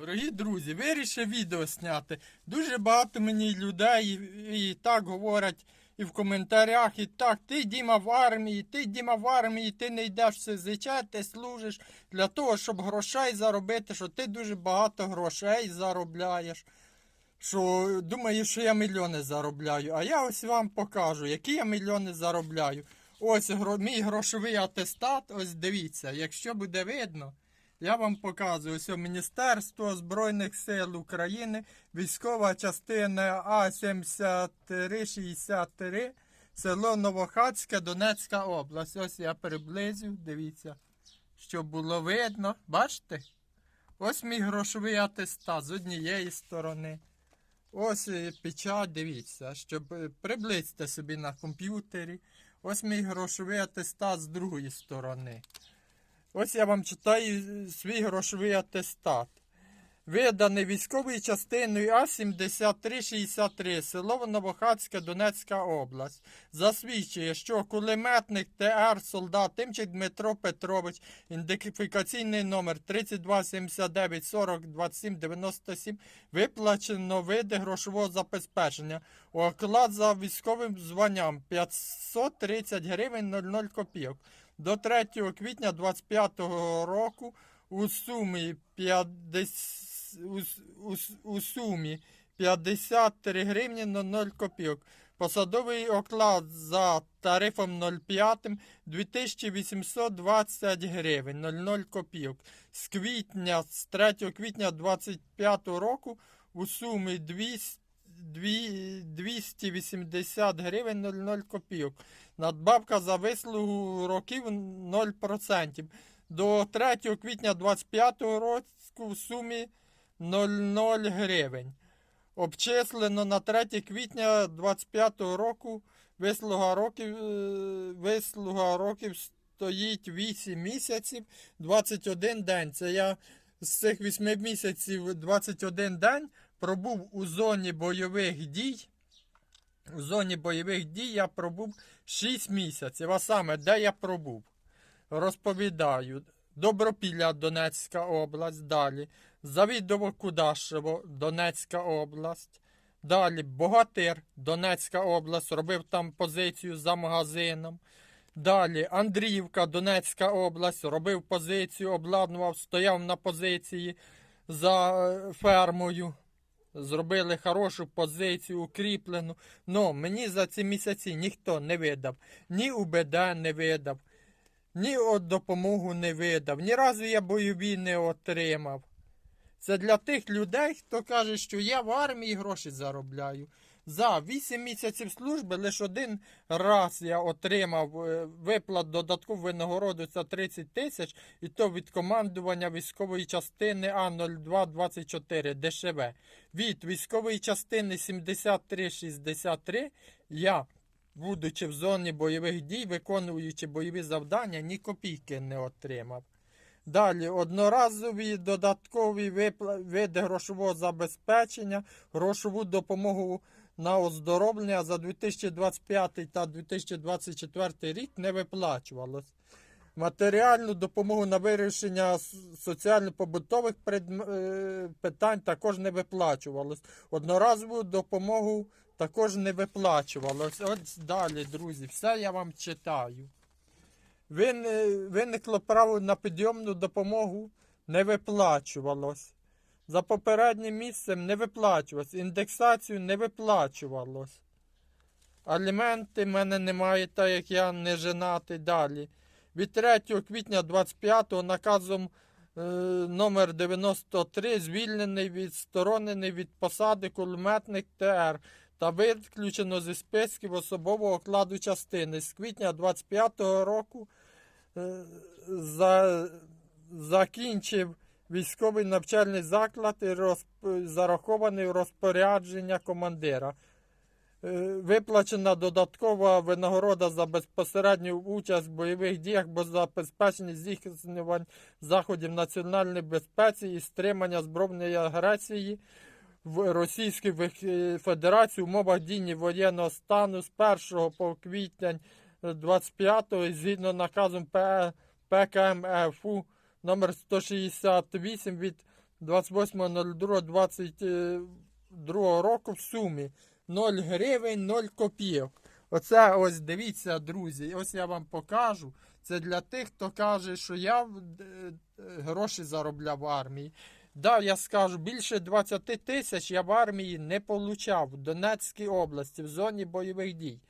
Дорогі друзі, вирішив відео зняти. Дуже багато мені людей і, і так говорять і в коментарях, і так, ти Діма в армії, ти Діма в армії, ти не йдеш в СЗЧ, ти служиш для того, щоб грошей заробити, що ти дуже багато грошей заробляєш. Що думаєш, що я мільйони заробляю. А я ось вам покажу, які я мільйони заробляю. Ось гро, мій грошовий атестат, ось дивіться, якщо буде видно. Я вам показую ось Міністерство Збройних сил України, військова частина А7363, село Новохацьке, Донецька область. Ось я приблизю, дивіться, щоб було видно. Бачите? Ось мій грошовий атестат з однієї сторони. Ось е, печать, дивіться, щоб е, приблизьте собі на комп'ютері. Ось мій грошовий атестат з другої сторони. Ось я вам читаю е, свій грошовий атестат. Виданий військовою частиною А7363, село Новохацьке, Донецька область. Засвідчує, що кулеметник ТР солдат Тимчик Дмитро Петрович, ідентифікаційний номер 3279 40 27 97, виплачено види грошового забезпечення. Оклад за військовим званням 530 гривень 00 копійок. До 3 квітня 25 року у сумі 50 у, у, у сумі 53 гривні на 0 копійок. Посадовий оклад за тарифом 05 2820 гривень 00 копійок. З квітня, з 3 квітня 25 року у сумі 200 дві- 280 гривень 00 копійок. Надбавка за вислугу років 0%. До 3 квітня 25 року в сумі 00 гривень. Обчислено на 3 квітня 25 року вислуга років, е, вислуга років стоїть 8 місяців 21 день. Це я з цих 8 місяців 21 день пробув у зоні бойових дій. У зоні бойових дій я пробув 6 місяців. А саме, де я пробув? Розповідаю. Добропілля, Донецька область. Далі. Завідово Кудашево, Донецька область. Далі Богатир, Донецька область. Робив там позицію за магазином. Далі Андріївка, Донецька область. Робив позицію, обладнував, стояв на позиції за е, фермою. Зробили хорошу позицію, укріплену. Но мені за ці місяці ніхто не видав. Ні УБД не видав, ні от допомогу не видав, ні разу я бойові не отримав. Це для тих людей, хто каже, що я в армії гроші заробляю. За 8 місяців служби лише один раз я отримав е, виплат додаткову винагороду це 30 тисяч, і то від командування військової частини А0224 ДШВ. Від військової частини 7363 я, будучи в зоні бойових дій, виконуючи бойові завдання, ні копійки не отримав. Далі одноразові додаткові види грошового забезпечення, грошову допомогу на оздоровлення за 2025 та 2024 рік не виплачувалось. Матеріальну допомогу на вирішення соціально-побутових е, питань також не виплачувалось. Одноразову допомогу також не виплачувалось. От далі, друзі, все я вам читаю. Виникло право на підйомну допомогу, не виплачувалось. За попереднім місцем не виплачувалось. Індексацію не виплачувалось. Аліменти в мене немає, так як я не женатий далі. Від 3 квітня 25-го наказом е, номер 93 звільнений відсторонений від посади кулеметник ТР та виключено зі списків особового окладу частини з квітня 25 року е, за, закінчив військовий навчальний заклад зарахований у розпорядження командира. Е, Виплачена додаткова винагорода за безпосередню участь в бойових діях, бо забезпечення здійснювань заходів національної безпеці і стримання збройної агресії в Російській Федерації в умовах дії воєнного стану з 1 по квітня 25 згідно наказом ПКМФУ номер 168 від 28.02.22 року в сумі 0 гривень 0 копійок. Оце ось дивіться, друзі, ось я вам покажу. Це для тих, хто каже, що я е, е, гроші заробляв в армії. Да, я скажу, більше 20 тисяч я в армії не получав в Донецькій області, в зоні бойових дій.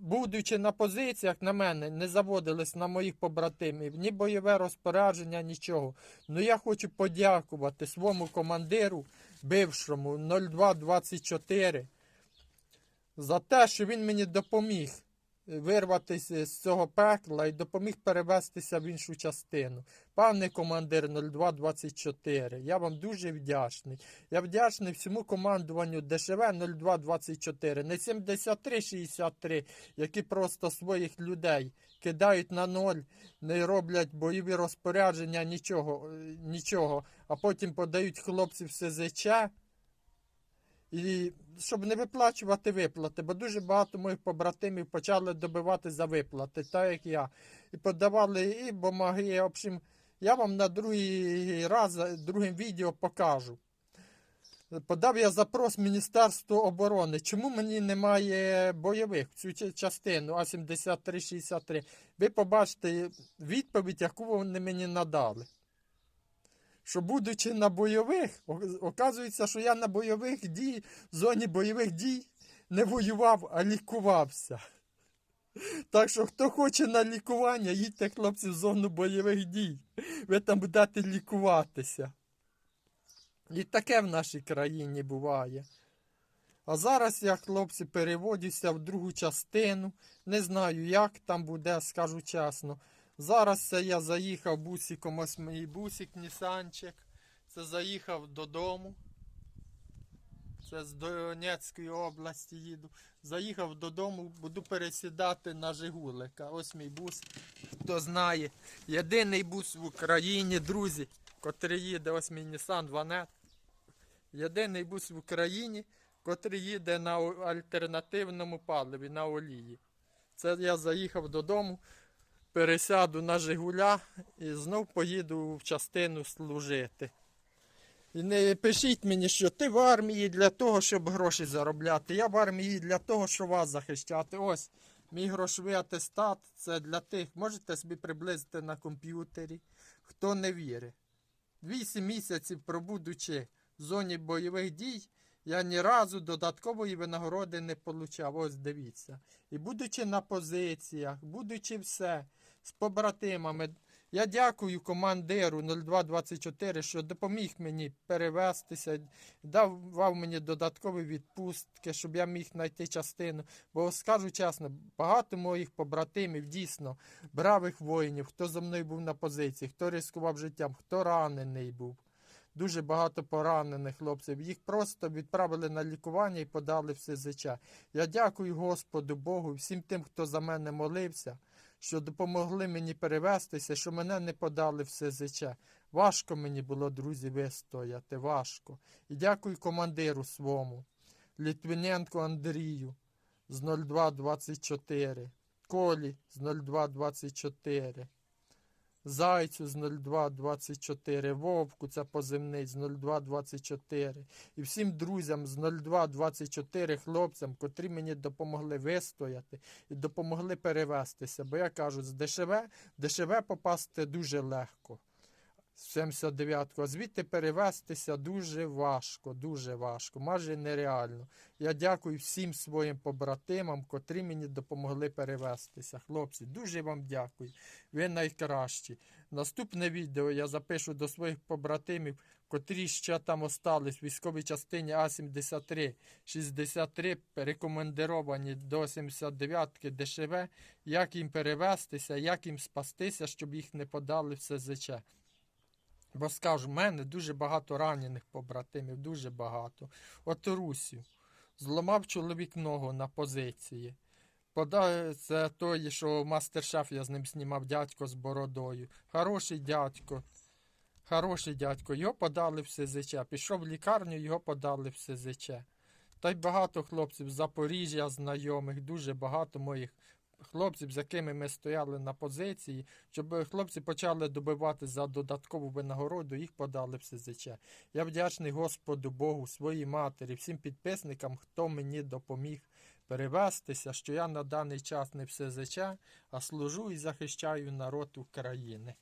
Будучи на позиціях, на мене не заводились на моїх побратимів ні бойове розпорядження, нічого. Ну я хочу подякувати своєму командиру, бившому 0224, за те, що він мені допоміг вирватися з цього пекла і допоміг перевестися в іншу частину. Пане командир 0224, я вам дуже вдячний. Я вдячний всьому командуванню ДШВ 0224, не 7363, які просто своїх людей кидають на ноль, не роблять бойові розпорядження, нічого, е, нічого, а потім подають хлопців СЗЧ. І щоб не виплачувати виплати, бо дуже багато моїх побратимів почали добивати за виплати, так як я. І подавали і бумаги. В общем, я вам на другий раз, другим відео покажу. Подав я запрос Міністерству оборони. Чому мені немає бойових цю частину А7363? Ви побачите відповідь, яку вони мені надали. Що будучи на бойових, оказується, що я на бойових дій, в зоні бойових дій не воював, а лікувався. Так що, хто хоче на лікування, їдьте, хлопці, в зону бойових дій. Ви там будете лікуватися. І таке в нашій країні буває. А зараз я, хлопці, переводюся в другу частину. Не знаю, як там буде, скажу чесно. Зараз це я заїхав бусиком, ось мій бусик Нісанчик. Це заїхав додому. Це з Донецької області їду. Заїхав додому, буду пересідати на Жигулика. Ось мій бус. Хто знає. Єдиний бус в Україні, друзі, котрий їде, ось мій Nissan Ванет. Єдиний бус в Україні, котрий їде на альтернативному паливі, на олії. Це я заїхав додому, пересяду на Жигуля і знов поїду в частину служити. Не пишіть мені, що ти в армії для того, щоб гроші заробляти. Я в армії для того, щоб вас захищати. Ось мій грошовий атестат. Це для тих. Можете собі приблизити на комп'ютері, хто не вірить. Вісім місяців пробудучи в зоні бойових дій, я ні разу додаткової винагороди не получав. Ось дивіться. І будучи на позиціях, будучи все з побратимами. Я дякую командиру 0224, що допоміг мені перевестися, давав мені додаткові відпустки, щоб я міг знайти частину. Бо скажу чесно, багато моїх побратимів, дійсно, бравих воїнів, хто зі мною був на позиції, хто ризикував життям, хто ранений був. Дуже багато поранених хлопців. Їх просто відправили на лікування і подали в СЗЧ. Я дякую Господу Богу всім тим, хто за мене молився, що допомогли мені перевестися, що мене не подали в СЗЧ. Важко мені було, друзі, вистояти, важко. І дякую командиру свому, Літвиненко Андрію з 0224, Колі з 0224. Зайцю з 0224, Вовку це позивний з 0224. І всім друзям з 0224 хлопцям, котрі мені допомогли вистояти і допомогли перевестися. Бо я кажу, з дешеве, дешеве попасти дуже легко. З 79-го, а звідти перевестися дуже важко, дуже важко, майже нереально. Я дякую всім своїм побратимам, котрі мені допомогли перевестися. Хлопці, дуже вам дякую. Ви найкращі. Наступне відео я запишу до своїх побратимів, котрі ще там остались в військовій частині А-73, 63, перекомандировані до 79-ки ДШВ, як їм перевестися, як їм спастися, щоб їх не подали в СЗЧ. Бо скажу, в мене дуже багато ранених побратимів, дуже багато. От Русю. Зламав чоловік ногу на позиції. Це той, що мастер-шеф я з ним знімав дядько з бородою. Хороший дядько. Хороший дядько. Його подали в СЗЧ. Пішов в лікарню, його подали в СЗЧ. Та й багато хлопців з Запоріжжя знайомих, дуже багато моїх хлопців, з якими ми стояли на позиції, щоб хлопці почали добивати за додаткову винагороду, їх подали в СЗЧ. Я вдячний Господу Богу, своїй матері, всім підписникам, хто мені допоміг перевестися, що я на даний час не в СЗЧ, а служу і захищаю народ України.